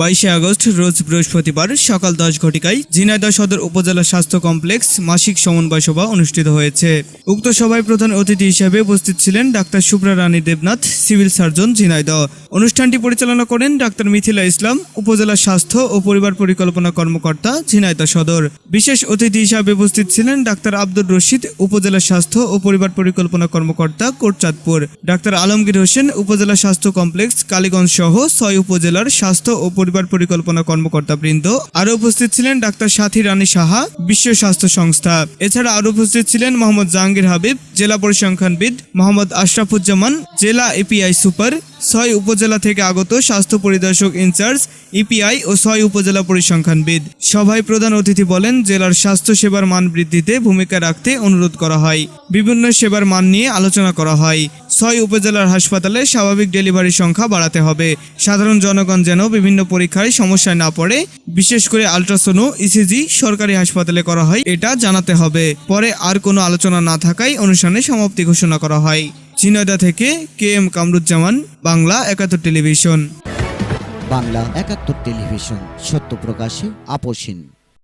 বাইশে আগস্ট, রোজ বৃহস্পতিবার সকাল দশ ঘটিকায় ঝিনাইদহ সদর উপজেলা স্বাস্থ্য কমপ্লেক্স মাসিক সমন্বয় সভা অনুষ্ঠিত হয়েছে। উক্ত সভায় প্রধান অতিথি হিসেবে উপস্থিত ছিলেন doctor Shubhra Rani Debnath, civil surgeon Jhenaidah. অনুষ্ঠানটি পরিচালনা করেন ডাক্তার মিথিলা ইসলাম, উপজেলা স্বাস্থ্য ও পরিবার পরিকল্পনা কর্মকর্তা ঝিনাইদহ সদর। বিশেষ অতিথি হিসাবে উপস্থিত ছিলেন ডাক্তার আব্দুর রশিদ, উপজেলা স্বাস্থ্য ও পরিবার পরিকল্পনা কর্মকর্তা কোটচাঁদপুর। ডাক্তার আলমগীর হোসেন, উপজেলা স্বাস্থ্য কমপ্লেক্স কালীগঞ্জ সহ ছয় উপজেলার স্বাস্থ্য ও পরিবার পরিকল্পনা কর্মকর্তা বৃন্দ আরও উপস্থিত ছিলেন ডাক্তার সাথী রানী সাহা, বিশ্ব স্বাস্থ্য সংস্থা। এছাড়া আরও উপস্থিত ছিলেন মোহাম্মদ জাহাঙ্গীর হাবিব, জেলা পরিসংখ্যানবিদ মোহাম্মদ আশরাফুজ্জামান, জেলা এপিআই সুপার ছয় উপজেলা থেকে আগত স্বাস্থ্য পরিদর্শক ইনচার্জ, ইপিআই ও ছয় উপজেলা পরিসংখ্যানবিদ। সভায় প্রধান অতিথি বলেন, জেলার স্বাস্থ্য সেবার মান বৃদ্ধিতে ভূমিকা রাখতে অনুরোধ করা হয়। বিভিন্ন সেবার মান নিয়ে আলোচনা করা হয়। ছয় উপজেলার হাসপাতালে স্বাভাবিক ডেলিভারির সংখ্যা বাড়াতে হবে। সাধারণ জনগণ যেন বিভিন্ন পরীক্ষায় সমস্যায় না পড়ে। বিশেষ করে আলট্রাসোনো, ইসিজি সরকারি হাসপাতালে করা হয়, এটা জানাতে হবে। পরে আর কোনো আলোচনা না থাকায় অনুষ্ঠানে সমাপ্তি ঘোষণা করা হয়। ঝিনাইদহ থেকে কে এম কামরুজ্জামান বাংলা একাত্তর টেলিভিশন। বাংলা একাত্তর টেলিভিশন সত্য প্রকাশে আপোষহীন